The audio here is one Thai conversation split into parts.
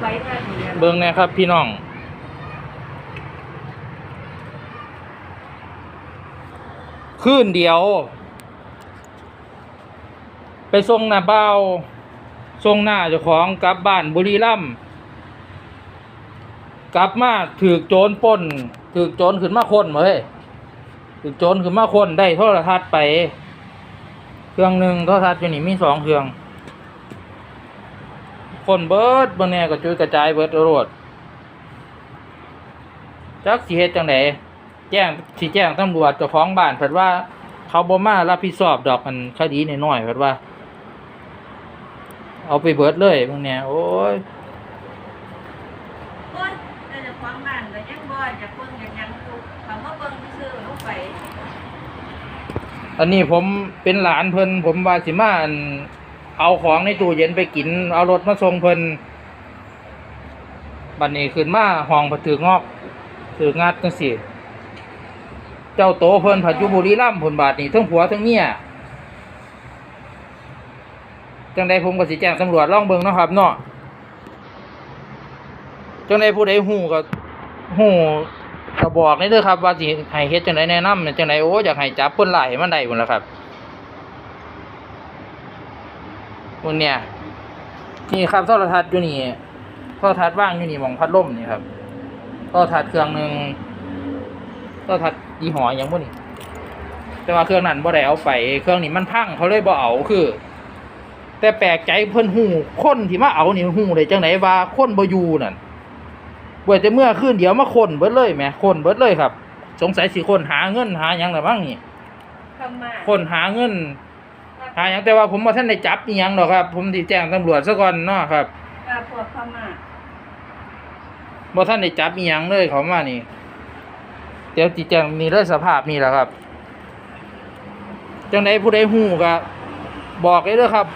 ไฟท่านนี่เบิ่งแนะครับพี่น้องคืนเดียว ไปส่งหน้าเบ้าส่งหน้าเจ้าของกลับบ้านบุรีรัมย์กลับมาถือโจรปล้นถือโจรขึ้นมาคนเฮ้ยถือโจรขึ้นมาคนได้โทรทัศน์ไป เครื่องหนึ่งโทรทัศน์อยู่นี่มีสองเครื่อง คนเบิดบางแน่ก็จุยกระจายเบิดโรดจักสิเฮ็ดจังไดแจ้งสิแจ้งตำรวจเจ้าของบ้านเพิ่นว่า เขาบ่มารับผิดชอบดอกอันคดีน้อยๆเพิ่นว่า เอาไปเบิดเลยบางแน่โอ้ยคนแต่จะฟังบ้านก็ยังบ่อยากเบิ่งอยากหยังทุกคำว่าเบิ่งซื่อๆลงไปอันนี้ผมเป็นหลานเพิ่นผมว่าสิมาอัน เอาของในตู้เย็นไปกิน เอารถมาส่งเพิ่นบัดนี้ขึ้นมาห้องผัดถืองอกถืองัดจังซี่ เจ้าโตเพิ่นผัดยุบุรีรัมย์เพิ่นบาดนี้ทั้งผัวทั้งเมียจังใดผมก็สิแจ้งตำรวจล่องเบิงนะครับเนาะจังใดผู้ใดฮู้ก็ฮู้ก็บอกนี่เด้อครับ ว่าสิให้เฮ็ดจังไดแนะนำจังไดโอ้อยากให้จับคนร้ายให้มันได้พุ่นล่ะครับ พุ่นเนี่ย นี่ครับโทรทัศน์อยู่นี่โทรทัศน์ว่างอยู่นี่หมองพัดลมนี่ครับโทรทัศน์เครื่องหนึงโทรทัศน์ยี่ห้อหยังบ่นี่แต่ว่าเครื่องนั้นบ่ได้เอาไปเครื่องนี้มันพังเขาเลยบ่เอาคือ แต่แปลกใจเพิ่นฮู้คนที่มาเอานี่ฮู้ได้จังไดว่าคนบ่อยู่นั่นเว้ยแต่เมื่อคืนเดียวมาคนเบิดเลยแหมคนเบิดเลยครับ สงสัยสิคนหาเงินหาหยังล่ะบ้างนี่คำมาคนหาเงิน หาหยังแต่ว่าผมบ่ทันได้จับอีหยังดอกครับ ผมสิแจ้งตำรวจซะก่อนเนาะครับว่าพวกคำมาบ่ทันได้จับอีหยังเลยเขามานี่ เดี๋ยวสิแจ้งนี่เลยสภาพนี่แหละครับ จังไดผู้ใดฮู้ก็บอกเลยเด้อครับ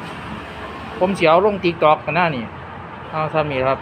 ผมสิเอาลง TikTok กันหน้านี่เอาซ้ำนี่ครับ